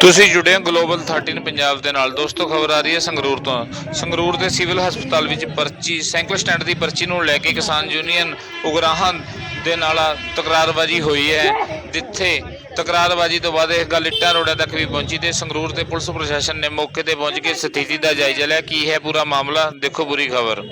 ਤੁਸੀਂ ਜੁੜੇ ਹੋ ਗਲੋਬਲ 13 ਪੰਜਾਬ ਦੇ ਨਾਲ। ਦੋਸਤੋ, ਖਬਰ ਆ ਰਹੀ ਹੈ ਸੰਗਰੂਰ ਤੋਂ। ਸੰਗਰੂਰ ਦੇ ਸਿਵਲ ਹਸਪਤਾਲ ਵਿੱਚ ਪਰਚੀ ਸਾਈਕਲ ਸਟੈਂਡ ਦੀ ਪਰਚੀ ਨੂੰ ਲੈ ਕੇ ਕਿਸਾਨ ਯੂਨੀਅਨ ਉਗਰਾਹਾਂ ਦੇ ਨਾਲ ਤਕਰਾਰਬਾਜ਼ੀ ਹੋਈ ਹੈ, ਜਿੱਥੇ ਤਕਰਾਰਬਾਜ਼ੀ ਤੋਂ ਬਾਅਦ ਇਹ ਗੱਲ ਇੱਟਾਂ ਰੋੜਿਆਂ ਤੱਕ ਵੀ ਪਹੁੰਚੀ ਤੇ ਸੰਗਰੂਰ ਦੇ ਪੁਲਿਸ ਪ੍ਰਸ਼ਾਸਨ ਨੇ ਮੌਕੇ ਤੇ ਪਹੁੰਚ ਕੇ ਸਥਿਤੀ ਦਾ ਜਾਇਜ਼ਾ ਲਿਆ। ਕੀ ਹੈ ਪੂਰਾ ਮਾਮਲਾ? ਦੇਖੋ ਪੂਰੀ ਖਬਰ।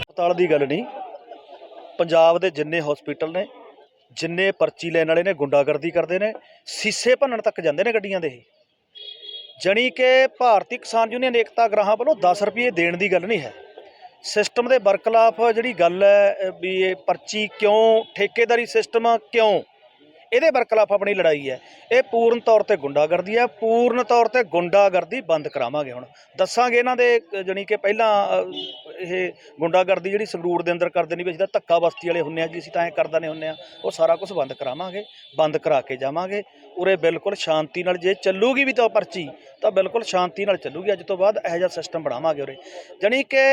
ਹਸਪਤਾਲ ਦੀ ਗੱਲ ਨਹੀਂ। ਪੰਜਾਬ ਦੇ ਜਿੰਨੇ ਹਸਪੀਟਲ ਨੇ, ਜਿੰਨੇ ਪਰਚੀ ਲੈਣ ਵਾਲੇ ਨੇ, ਗੁੰਡਾਗਰਦੀ ਕਰਦੇ ਨੇ, ਸੀਸੇ ਭੰਨਣ ਤੱਕ ਜਾਂਦੇ ਨੇ ਗੱਡੀਆਂ ਦੇ ਇਹ। ਜਣੀ ਕਿ ਭਾਰਤੀ ਕਿਸਾਨ ਯੂਨੀਅਨ ਏਕਤਾ ਗ੍ਰਾਹਾਂ ਵੱਲੋਂ 10 ਰੁਪਏ ਦੇਣ ਦੀ ਗੱਲ ਨਹੀਂ ਹੈ। ਸਿਸਟਮ ਦੇ ਬਰਖਲਾਫ ਜਿਹੜੀ ਗੱਲ ਹੈ ਵੀ ਇਹ ਪਰਚੀ ਕਿਉਂ, ਠੇਕੇਦਾਰੀ ਸਿਸਟਮ ਕਿਉਂ ਇਹਦੇ ਬਰਖਲਾਫ ਆਪਣੀ ਲੜਾਈ ਹੈ। ਇਹ ਪੂਰਨ ਤੌਰ ਤੇ ਗੁੰਡਾਗਰਦੀ ਹੈ। ਪੂਰਨ ਤੌਰ ਤੇ ਗੁੰਡਾਗਰਦੀ ਬੰਦ ਕਰਾਵਾਂਗੇ ਹੁਣ। ਦੱਸਾਂਗੇ ਇਹਨਾਂ ਦੇ ਅ, ਜਾਣੀ ਕਿ ਪਹਿਲਾਂ ਇਹ ਗੁੰਡਾਗਰਦੀ ਜਿਹੜੀ ਸੰਗਰੂਰ ਦੇ ਅੰਦਰ ਕਰਦੇ ਨਹੀਂ ਵੀ ਅਸੀਂ ਤਾਂ ਧੱਕਾ ਬਸਤੀ ਵਾਲੇ ਹੁੰਨੇ ਆ ਜੀ ਅਸੀਂ ਤਾਂ ਐਂ ਕਰਦਾ ਨਹੀਂ ਹੁੰਨੇ ਆ। ਉਹ ਸਾਰਾ ਕੁਝ ਬੰਦ ਕਰਾਵਾਂਗੇ ਬੰਦ ਕਰਾ ਕੇ ਜਾਵਾਂਗੇ। ਉਰੇ ਬਿਲਕੁਲ ਸ਼ਾਂਤੀ ਨਾਲ ਜੇ ਚੱਲੂਗੀ ਵੀ ਤਾਂ ਪਰਚੀ ਤਾਂ ਬਿਲਕੁਲ ਸ਼ਾਂਤੀ ਨਾਲ ਚੱਲੂਗੀ। ਅੱਜ ਤੋਂ ਬਾਅਦ ਇਹੋ ਜਿਹਾ ਸਿਸਟਮ ਬਣਾਵਾਂਗੇ ਉਰੇ। ਜਾਣੀ ਕਿ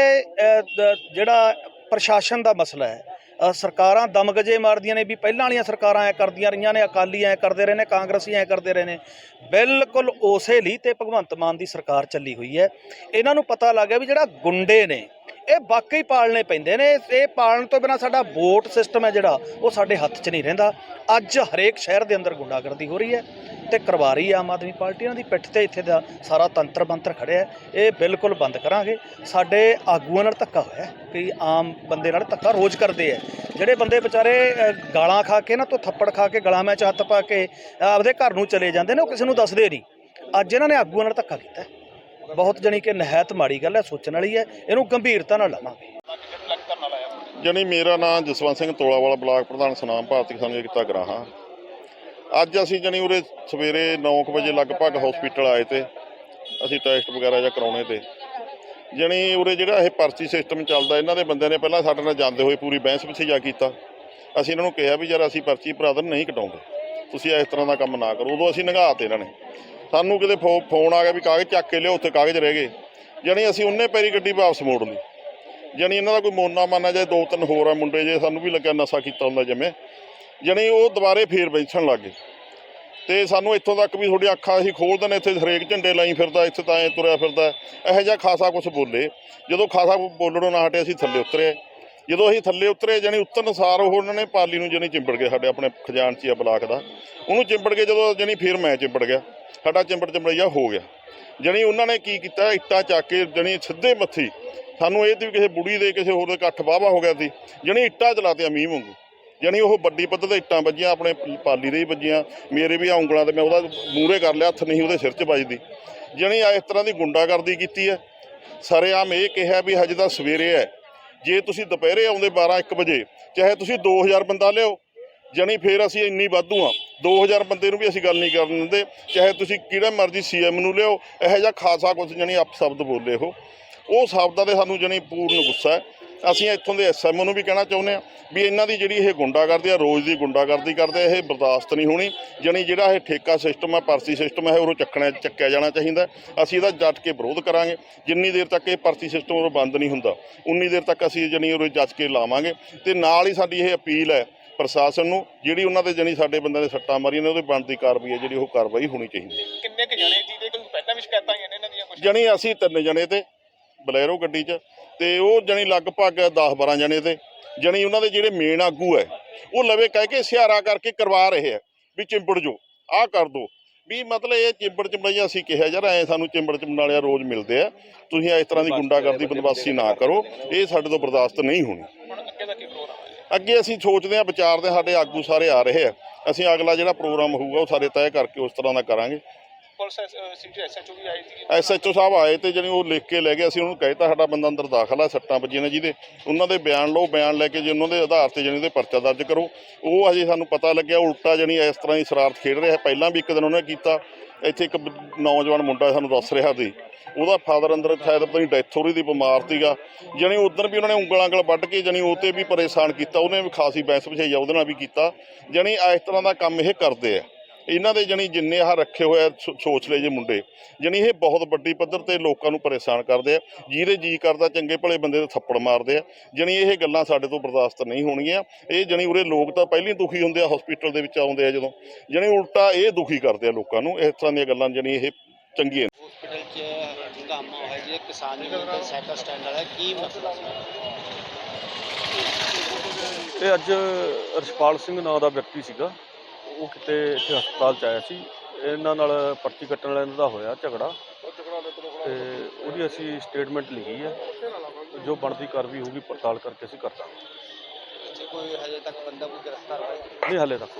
ਜਿਹੜਾ ਪ੍ਰਸ਼ਾਸਨ ਦਾ ਮਸਲਾ ਹੈ ਸਰਕਾਰਾਂ ਦਮਗਜੇ ਮਾਰਦੀਆਂ ਨੇ ਵੀ ਪਹਿਲਾਂ ਵਾਲੀਆਂ ਸਰਕਾਰਾਂ ਐ ਕਰਦੀਆਂ ਰਹੀਆਂ ਨੇ, ਅਕਾਲੀ ਐ ਕਰਦੇ ਰਹੇ ਨੇ, ਕਾਂਗਰਸੀ ਐ ਕਰਦੇ ਰਹੇ ਨੇ। ਬਿਲਕੁਲ ਉਸੇ ਲਈ ਤੇ ਭਗਵੰਤ ਮਾਨ ਦੀ ਸਰਕਾਰ ਚੱਲੀ ਹੋਈ ਹੈ। ਇਹਨਾਂ ਨੂੰ ਪਤਾ ਲੱਗ ਗਿਆ ਵੀ ਜਿਹੜਾ ਗੁੰਡੇ ਨੇ, ਇਹ ਵਾਕਈ ਪਾਲਣੇ ਪੈਂਦੇ ਨੇ। ਇਹ ਪਾਲਣ ਤੋਂ ਬਿਨਾ ਸਾਡਾ ਵੋਟ ਸਿਸਟਮ ਹੈ ਜਿਹੜਾ, ਉਹ ਸਾਡੇ ਹੱਥ 'ਚ ਨਹੀਂ ਰਹਿੰਦਾ। ਅੱਜ ਹਰੇਕ ਸ਼ਹਿਰ ਦੇ ਅੰਦਰ ਗੁੰਡਾਗਰਦੀ ਹੋ ਰਹੀ ਹੈ। ਤੇ ਕਰਵਾ ਰਹੀ ਹੈ ਆਮ ਆਦਮੀ ਪਾਰਟੀ, ਇਹਨਾਂ ਦੀ ਪਿੱਠ ਤੇ ਇੱਥੇ ਦਾ ਸਾਰਾ ਤੰਤਰ ਬੰਤਰ ਖੜਿਆ ਇਹ ਬਿਲਕੁਲ ਬੰਦ ਕਰਾਂਗੇ। ਸਾਡੇ ਆਗੂਆਂ ਨਾਲ ਧੱਕਾ ਹੋਇਆ ਹੈ ਕਿ ਆਮ ਬੰਦੇ ਨਾਲ ਧੱਕਾ ਰੋਜ਼ ਕਰਦੇ ਆ। ਜਿਹੜੇ ਬੰਦੇ ਵਿਚਾਰੇ ਗਾਲਾਂ ਖਾ ਕੇ ਨਾ ਤੋਂ ਥੱਪੜ ਖਾ ਕੇ ਗਲਾਂ ਵਿੱਚ ਹੱਥ ਪਾ ਕੇ ਆਪਦੇ ਘਰ ਨੂੰ ਚਲੇ ਜਾਂਦੇ ਨੇ, ਉਹ ਕਿਸੇ ਨੂੰ ਦੱਸਦੇ ਨਹੀਂ। ਅੱਜ ਇਹਨਾਂ ਨੇ ਆਗੂਆਂ ਨਾਲ ਧੱਕਾ ਕੀਤਾ ਬਹੁਤ ਜਣੀ ਕਿ ਨਹਿਤ ਮਾੜੀ ਗੱਲ ਹੈ, ਸੋਚਣ ਵਾਲੀ ਹੈ। ਇਹਨੂੰ ਗੰਭੀਰਤਾ ਨਾਲ ਲਵਾਂਗੇ। ਜਣੀ ਮੇਰਾ ਨਾਮ ਜਸਵੰਤ ਸਿੰਘ ਤੋਲਾਵਾਲਾ, ਬਲਾਕ ਪ੍ਰਧਾਨ, ਸੁਨਾਮ ਭਾਰਤੀ ਕਿਸਾਨ ਏਕਤਾ ਗਰਾਹਾਂ ਅੱਜ ਅਸੀਂ ਜਣੀ ਉਰੇ ਸਵੇਰੇ 9 ਵਜੇ ਲਗਭਗ ਹਸਪੀਟਲ ਆਏ ਤੇ, ਅਸੀਂ ਟੈਸਟ ਵਗੈਰਾ ਜਾਂ ਕਰਾਉਣੇ ਤੇ। ਜਣੀ ਉਰੇ ਜਿਹੜਾ ਇਹ ਪਰਚੀ ਸਿਸਟਮ ਚੱਲਦਾ, ਇਹਨਾਂ ਦੇ ਬੰਦਿਆਂ ਨੇ ਪਹਿਲਾਂ ਸਾਡੇ ਨਾਲ ਜਾਂਦੇ ਹੋਏ ਪੂਰੀ ਬਹਿਸ ਵਿਛਿਆ ਕੀਤਾ। ਅਸੀਂ ਇਹਨਾਂ ਨੂੰ ਕਿਹਾ ਵੀ ਯਾਰ ਅਸੀਂ ਪਰਚੀ ਭਰਾਦਰ ਨਹੀਂ ਕਟਾਉਂਦੇ। ਤੁਸੀਂ ਇਸ ਤਰ੍ਹਾਂ ਦਾ ਕੰਮ ਨਾ ਕਰੋ। ਉਦੋਂ ਅਸੀਂ ਨੰਗਾਤੇ ਇਹਨਾਂ ਨੇ। ਸਾਨੂੰ ਕਿਤੇ ਫੋ- ਫੋਨ ਆ ਗਿਆ ਵੀ ਕਾਗਜ਼ ਚੱਕ ਕੇ ਲਿਓ ਉੱਥੇ ਕਾਗਜ਼ ਰਹਿ ਗਏ। ਜਣੀ ਅਸੀਂ ਉਹਨੇ ਪੈਰੀ ਗੱਡੀ ਵਾਪਸ ਮੋੜ ਲਈ। ਜਣੀ ਇਹਨਾਂ ਦਾ ਕੋਈ ਮੋਨਾ ਮਾਨਾ ਜੇ ਦੋ ਤਿੰਨ ਹੋਰ ਆ ਮੁੰਡੇ ਜੇ, ਸਾਨੂੰ ਵੀ ਲੱਗਿਆ ਨਸ਼ਾ ਕੀਤਾ ਹੁੰਦਾ ਜਿਵੇਂ। ਜਣੀ ਉਹ ਦੁਬਾਰੇ ਫੇਰ ਬੈਠਣ ਲੱਗ ਗਏ। ਤੇ ਸਾਨੂੰ ਇੱਥੋਂ ਤੱਕ ਵੀ ਤੁਹਾਡੀ ਅੱਖਾਂ ਅਸੀਂ ਖੋਲ ਦਿੰਦੇ ਇੱਥੇ ਹਰੇਕ ਝੰਡੇ ਲਾਈ ਫਿਰਦਾ, ਇੱਥੇ ਤਾਂ ਐ ਤੁਰਿਆ ਫਿਰਦਾ। ਇਹੋ ਜਿਹਾ ਖਾਸਾ ਕੁਝ ਬੋਲੇ। ਜਦੋਂ ਖਾਸਾ ਕੁਛ ਬੋਲਣੋਂ ਨਾ ਹਟੇ ਅਸੀਂ ਥੱਲੇ ਉਤਰੇ। ਜਦੋਂ ਅਸੀਂ ਥੱਲੇ ਉਤਰੇ ਜਾਣੀ ਉਤਰਨ ਸਾਰ ਉਹ ਉਹਨਾਂ ਨੇ ਪਾਲੀ ਨੂੰ ਜਾਣੀ ਚਿੰਬੜ ਗਏ ਸਾਡੇ ਆਪਣੇ ਖਜ਼ਾਨਚੀ ਆ ਬਲਾਕ ਦਾ। ਉਹਨੂੰ ਚਿੰਬੜ ਕੇ ਜਦੋਂ ਜਾਣੀ ਫੇਰ ਮੈਂ ਚਿੰਬੜ ਗਿਆ। ਸਾਡਾ ਚਿੰਬੜ ਚਿੰਬੜਿਆ ਹੋ ਗਿਆ। ਜਾਣੀ ਉਹਨਾਂ ਨੇ ਕੀ ਕੀਤਾ? ਇੱਟਾਂ ਚੱਕ ਕੇ ਜਾਣੀ ਸਿੱਧੇ ਮੱਥੀ ਸਾਨੂੰ ਇਹ ਤੇ ਕਿਸੇ ਬੁੜੀ ਦੇ, ਕਿਸੇ ਹੋਰ ਦੇ ਇਕੱਠ ਵਾਹਵਾ ਹੋ ਗਿਆ ਸੀ। ਜਾਣੀ ਇੱਟਾਂ ਚਲਾਤੀਆਂ ਮੀਂਹ ਵਾਂਗੂ। ਜਾਣੀ ਉਹ ਵੱਡੀ ਪੱਧਰ ਤੇ ਇੱਟਾਂ ਵੱਜੀਆਂ, ਆਪਣੇ ਪਾਲੀ ਦੇ ਹੀ ਵੱਜੀਆਂ। ਮੇਰੇ ਵੀ ਆਹ ਉਂਗਲਾਂ ਤੇ ਮੈਂ ਉਹਦਾ ਮੂਹਰੇ ਕਰ ਲਿਆ, ਹੱਥ ਨਹੀਂ ਉਹਦੇ ਸਿਰ 'ਚ ਵੱਜਦੀ। ਜਾਣੀ ਇਸ ਤਰ੍ਹਾਂ ਦੀ ਗੁੰਡਾਗਰਦੀ ਕੀਤੀ ਹੈ। ਸਰੇਆਮ ਇਹ ਕਿਹਾ ਵੀ ਹਜੇ ਤਾਂ ਸਵੇਰੇ ਹੈ। ਜੇ ਤੁਸੀਂ ਦੁਪਹਿਰੇ ਆਉਂਦੇ 12 1 ਵਜੇ, ਚਾਹੇ ਤੁਸੀਂ 2000 ਬੰਦਾ ਲਿਓ ਜਾਣੀ ਫੇਰ ਅਸੀਂ ਇੰਨੀ ਵਾਧੂ ਆ 2000 ਬੰਦੇ ਨੂੰ ਵੀ ਅਸੀਂ ਗੱਲ ਨਹੀਂ ਕਰਨ ਦਿੰਦੇ। ਚਾਹੇ ਤੁਸੀਂ ਕਿਹੜਾ ਮਰਜ਼ੀ ਸੀਐਮ ਨੂੰ ਲਿਓ ਇਹੋ ਜਿਹਾ ਖਾਸਾ ਕੁਝ ਜਾਣੀ ਅਪ ਸ਼ਬਦ ਬੋਲੇ ਉਹ। ਉਹ ਸ਼ਬਦਾਂ ਦੇ ਸਾਨੂੰ ਜਾਣੀ ਪੂਰਨ ਗੁੱਸਾ ਹੈ। ਅਸੀਂ ਇੱਥੋਂ ਦੇ ਐਸਐਮ ਨੂੰ ਵੀ ਕਹਿਣਾ ਚਾਹੁੰਦੇ ਆ ਵੀ ਇਹਨਾਂ ਦੀ ਜਿਹੜੀ ਇਹ ਗੁੰਡਾਗਰਦੀ ਆ ਰੋਜ਼ ਦੀ ਗੁੰਡਾਗਰਦੀ ਕਰਦੇ ਇਹ ਬਰਦਾਸ਼ਤ ਨਹੀਂ ਹੋਣੀ। ਜਾਣੀ ਜਿਹੜਾ ਇਹ ਠੇਕਾ ਸਿਸਟਮ ਆ ਪਰਚੀ ਸਿਸਟਮ ਹੈ ਉਹ ਚੱਕਣਾ ਚੱਕਿਆ ਜਾਣਾ ਚਾਹੀਦਾ ਅਸੀਂ ਇਹਦਾ ਜੱਟ ਕੇ ਵਿਰੋਧ ਕਰਾਂਗੇ। ਜਿੰਨੀ ਦੇਰ ਤੱਕ ਇਹ ਪਰਚੀ ਸਿਸਟਮ ਉਹ ਬੰਦ ਨਹੀਂ ਹੁੰਦਾ ਉਨੀ ਦੇਰ ਤੱਕ ਅਸੀਂ ਜਾਣੀ ਉਹ ਜੱਜ ਕੇ ਲਾਵਾਂਗੇ। ਤੇ ਨਾਲ ਹੀ ਸਾਡੀ ਇਹ ਅਪੀਲ ਹੈ ਪ੍ਰਸ਼ਾਸਨ ਨੂੰ ਜਿਹੜੀ ਉਹਨਾਂ ਦੇ ਜਾਣੀ ਸਾਡੇ ਬੰਦਿਆਂ ਦੇ ਸੱਟਾਂ ਮਾਰੀਆਂ ਨੇ ਉਹਦੇ ਬਣਦੀ ਕਾਰਵਾਈ ਹੈ ਜਿਹੜੀ ਉਹ ਕਾਰਵਾਈ ਹੋਣੀ ਚਾਹੀਦੀ ਹੈ। ਕਿੰਨੇ ਕੁ ਜਣੇ ਸੀ? ਤੇ ਕੋਈ ਪਹਿਲਾਂ ਵੀ ਸ਼ਿਕਾਇਤਾਂ ਆਈਆਂ ਨੇ ਇਹਨਾਂ ਦੀਆਂ ਕੁਝ ਜਣੀ ਅਸੀਂ ਤਿੰਨ ਜਣੇ ਤੇ ਬਲੈਰੋ ਗੱਡੀ 'ਚ। ਤੇ ਉਹ ਜਣੀ ਲਗਭਗ 10 12 ਜਣੇ ਤੇ ਜਣੀ ਉਹਨਾਂ ਦੇ ਜਿਹੜੇ ਮੇਨ ਆਗੂ ਹੈ ਉਹ ਲਵੇ ਕਹਿ ਕੇ ਸਿਹਾਰਾ ਕਰਕੇ ਕਰਵਾ ਰਹੇ ਆ ਵੀ ਚਿੰਬੜ ਜੋ ਆਹ ਕਰ ਦੋ। ਵੀ ਮਤਲਬ ਇਹ ਚਿੰਬੜ ਚਿੰਬੜੀਆਂ ਅਸੀਂ ਕਿਹਾ ਯਾਰ ਐ ਸਾਨੂੰ ਚਿੰਬੜ ਚਿੰਬੜਾਲਿਆ ਰੋਜ਼ ਮਿਲਦੇ ਆ ਤੁਸੀਂ ਇਸ ਤਰ੍ਹਾਂ ਦੀ ਗੁੰਡਾਗਰਦੀ ਬਦਮਾਸ਼ੀ ਨਾ ਕਰੋ ਇਹ ਸਾਡੇ ਤੋਂ ਬਰਦਾਸ਼ਤ ਨਹੀਂ ਹੋਣੀ। ਅੱਗੇ ਅਸੀਂ ਸੋਚਦੇ ਹਾਂ ਵਿਚਾਰਦੇ ਸਾਡੇ ਆਗੂ ਸਾਰੇ ਆ ਰਹੇ ਆ ਅਸੀਂ ਅਗਲਾ ਜਿਹੜਾ ਪ੍ਰੋਗਰਾਮ ਹੋਊਗਾ ਉਹ ਸਾਰੇ ਤੈਅ ਕਰਕੇ ਉਸ ਤਰ੍ਹਾਂ ਦਾ ਕਰਾਂਗੇ। ਪੁਲਿਸ ਸਿਟੀ ਐਸਐਚਓ ਵੀ ਆਈ ਸੀ ਐਸਐਚਓ ਸਾਹਿਬ ਆਏ ਤੇ ਜਣੀ ਉਹ ਲਿਖ ਕੇ ਲੈ ਗਏ। ਅਸੀਂ ਉਹਨੂੰ ਕਹਿਤਾ ਸਾਡਾ ਬੰਦਾ ਅੰਦਰ ਦਾਖਲ ਆ, ਸੱਟਾਂ ਵੱਜੀਆਂ ਨੇ ਜਿਹਦੇ। ਉਹਨਾਂ ਦੇ ਬਿਆਨ ਲਓ, ਬਿਆਨ ਲੈ ਕੇ ਜੇ ਉਹਨਾਂ ਦੇ ਆਧਾਰ ਤੇ ਜਣੀ ਉਹਦੇ ਪਰਚਾ ਦਰਜ ਕਰੋ। ਉਹ ਹਜੇ ਸਾਨੂੰ ਪਤਾ ਲੱਗਿਆ, ਉਲਟਾ ਜਣੀ ਇਸ ਤਰ੍ਹਾਂ ਦੀ ਸ਼ਰਾਰਤ ਖੇਡ ਰਿਹਾ ਪਹਿਲਾਂ ਵੀ ਇੱਕ ਦਿਨ ਉਹਨੇ ਕੀਤਾ। ਇੱਥੇ ਇੱਕ ਨੌਜਵਾਨ ਮੁੰਡਾ ਸਾਨੂੰ ਦੱਸ ਰਿਹਾ ਸੀ। ਉਹਦਾ ਫਾਦਰ ਅੰਦਰ ਸ਼ਾਇਦ ਆਪਣੀ ਡੈਥ ਹੋ ਰਹੀ ਦੀ ਬਿਮਾਰ ਸੀਗਾ। ਜਣੀ ਉਦੋਂ ਵੀ ਉਹਨਾਂ ਨੇ ਉਂਗਲਾਂ ਉਂਗਲ ਵੱਢ ਕੇ ਜਣੀ ਉਹ ਤੇ ਵੀ ਪਰੇਸ਼ਾਨ ਕੀਤਾ। ਉਹਨੇ ਵੀ ਖਾਸੀ ਬੈਂਸ ਵਿਛਾਈ ਉਹਦੇ ਨਾਲ ਵੀ ਕੀਤਾ। ਜਣੀ ਇਸ ਤਰ੍ਹਾਂ ਦਾ ਕੰਮ ਇਹ ਕਰਦੇ ਆ। ਇਹਨਾਂ ਦੇ ਜਣੀ ਜਿੰਨੇ ਆਹ ਰੱਖੇ ਹੋਏ ਆ ਸੋ- ਸੋਚ ਲਏ ਜੇ ਮੁੰਡੇ ਜਣੀ ਇਹ ਬਹੁਤ ਵੱਡੀ ਪੱਧਰ ਤੇ ਲੋਕਾਂ ਨੂੰ ਪਰੇਸ਼ਾਨ ਕਰਦੇ ਆ ਜਿਹਦੇ ਜੀ ਕਰਦਾ ਚੰਗੇ ਭਲੇ ਬੰਦੇ ਦੇ ਥੱਪੜ ਮਾਰਦੇ ਆ। ਜਣੀ ਇਹ ਗੱਲਾਂ ਸਾਡੇ ਤੋਂ ਬਰਦਾਸ਼ਤ ਨਹੀਂ ਹੋਣਗੀਆਂ। ਇਹ ਜਣੀ ਉਰੇ ਲੋਕ ਤਾਂ ਪਹਿਲਾਂ ਦੁਖੀ ਹੁੰਦੇ ਆ ਹਸਪੀਟਲ ਦੇ ਵਿੱਚ ਆਉਂਦੇ ਆ ਜਦੋਂ। ਜਣੀ ਉਲਟਾ ਇਹ ਦੁਖੀ ਕਰਦੇ ਆ ਲੋਕਾਂ ਨੂੰ ਇਸ ਤਰ੍ਹਾਂ ਦੀਆਂ ਗੱਲਾਂ ਜਣੀ ਇਹ ਚੰਗੀਆਂ ਨਹੀਂ। ਹਸਪੀਟਲ 'ਚ ਹੰਗਾਮਾ ਹੋਇਆ ਜੀ ਕਿਸਾਨ ਦਾ ਸਾਈਕਲ ਸਟੈਂਡ ਵਾਲਾ ਕੀ ਮਸਲਾ ਸੀ? ਇਹ ਅੱਜ ਰਛਪਾਲ ਸਿੰਘ ਨਾਂ ਦਾ ਵਿਅਕਤੀ ਸੀਗਾ। ਉਹ ਕਿਤੇ ਇੱਥੇ ਹਸਪਤਾਲ ਚ ਆਇਆ ਸੀ। ਇਹਨਾਂ ਨਾਲ ਪਰਚੀ ਕੱਟਣ ਵਾਲਿਆਂ ਦਾ ਹੋਇਆ ਝਗੜਾ। ਤੇ ਉਹਦੀ ਅਸੀਂ ਸਟੇਟਮੈਂਟ ਲਿਖੀ ਹੈ। ਜੋ ਬਣਦੀ ਕਾਰਵਾਈ ਹੋਊਗੀ ਪੜਤਾਲ ਕਰਕੇ ਅਸੀਂ ਕਰ ਦਾਂਗੇ ਕੋਈ ਹਜੇ ਤੱਕ ਬੰਦਾ ਕੋਈ ਗ੍ਰਿਫਤਾਰ ਹੋਇਆ? ਨਹੀਂ ਹਾਲੇ ਤੱਕ